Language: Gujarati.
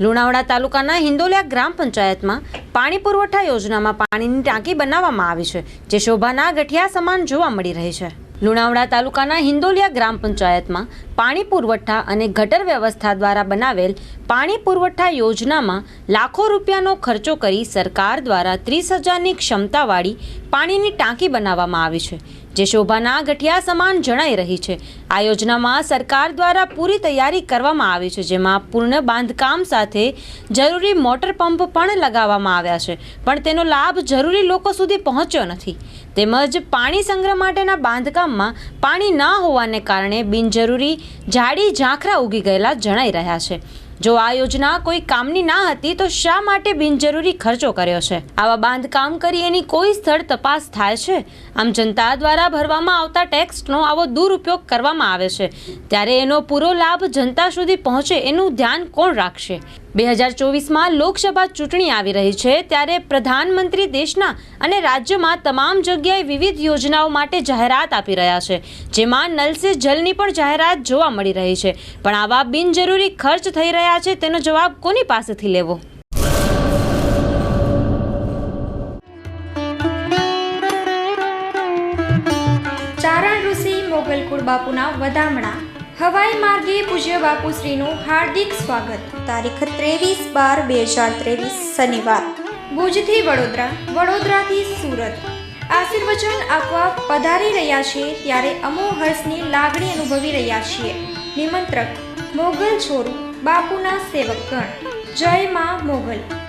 લુણાવાડા તાલુકાના હિંદોલિયા ગ્રામ પંચાયતમાં પાણી પુરવઠા યોજનામાં પાણીની ટાંકી બનાવવામાં આવી છે, જે શોભાના ગઠિયા સમાન જોવા મળી રહી છે. લુણાવાડા તાલુકાના હિંદોલિયા ગ્રામ પંચાયતમાં પાણી પુરવઠા અને ગટર વ્યવસ્થા દ્વારા બનાવેલ પાણી પુરવઠા યોજનામાં લાખો રૂપિયાનો ખર્ચો કરી સરકાર દ્વારા ત્રીસ હજારની ક્ષમતાવાળી પાણીની ટાંકી બનાવવામાં આવી છે જે શોભાના ગઠિયા સમાન જણાઈ રહી છે. આ યોજનામાં સરકાર દ્વારા પૂરી તૈયારી કરવામાં આવી છે, જેમાં પૂર્ણ બાંધકામ સાથે જરૂરી મોટર પંપ પણ લગાવવામાં આવ્યા છે. પણ તેનો લાભ જરૂરી લોકો સુધી પહોંચ્યો નથી. તેમજ પાણી સંગ્રહ માટેના બાંધકામમાં પાણી ન હોવાને કારણે બિનજરૂરી જાડી ઝાંખરા ઉગી ગયેલા જણાઈ રહ્યા છે. જો આ યોજના કોઈ કામની ના હતી, તો શા માટે બિનજરૂરી ખર્ચો કર્યો છે? આવા બાંધકામ કરી એની કોઈ સ્થળ તપાસ થાય છે? આમ જનતા દ્વારા ભરવામાં આવતા ટેક્સનો આવો દુરુપયોગ કરવામાં આવે છે. ત્યારે એનો પૂરો લાભ જનતા સુધી પહોંચે એનું ધ્યાન કોણ રાખશે? બે હજાર ચોવીસમાં લોકસભા ચૂંટણી આવી રહી છે, ત્યારે પ્રધાનમંત્રી દેશના અને રાજ્યમાં તમામ જગ્યાએ વિવિધ યોજનાઓ માટે જાહેરાત આપી રહ્યા છે, જેમાં નલ સે જલની પણ જાહેરાત જોવા મળી રહી છે. પણ આવા બિનજરૂરી ખર્ચ થઈ રહ્યા છે તેનો જવાબ કોની પાસેથી લેવો? ચારણ ઋષિ મોગલકુળ બાપુના વધામણા. હવાઈ માર્ગે પૂજ્ય બાપુશ્રીનું હાર્દિક સ્વાગત. તારીખ ત્રેવીસ બાર બે હજાર ત્રેવીસ, શનિવાર. ભુજથી વડોદરા, વડોદરાથી સુરત. આશીર્વચન આપવા પધારી રહ્યા છે ત્યારે અમો હર્ષની લાગણી અનુભવી રહ્યા છીએ. નિમંત્રક, મોગલ છોરું. બાપુના સેવકગણ જય માં મોગલ.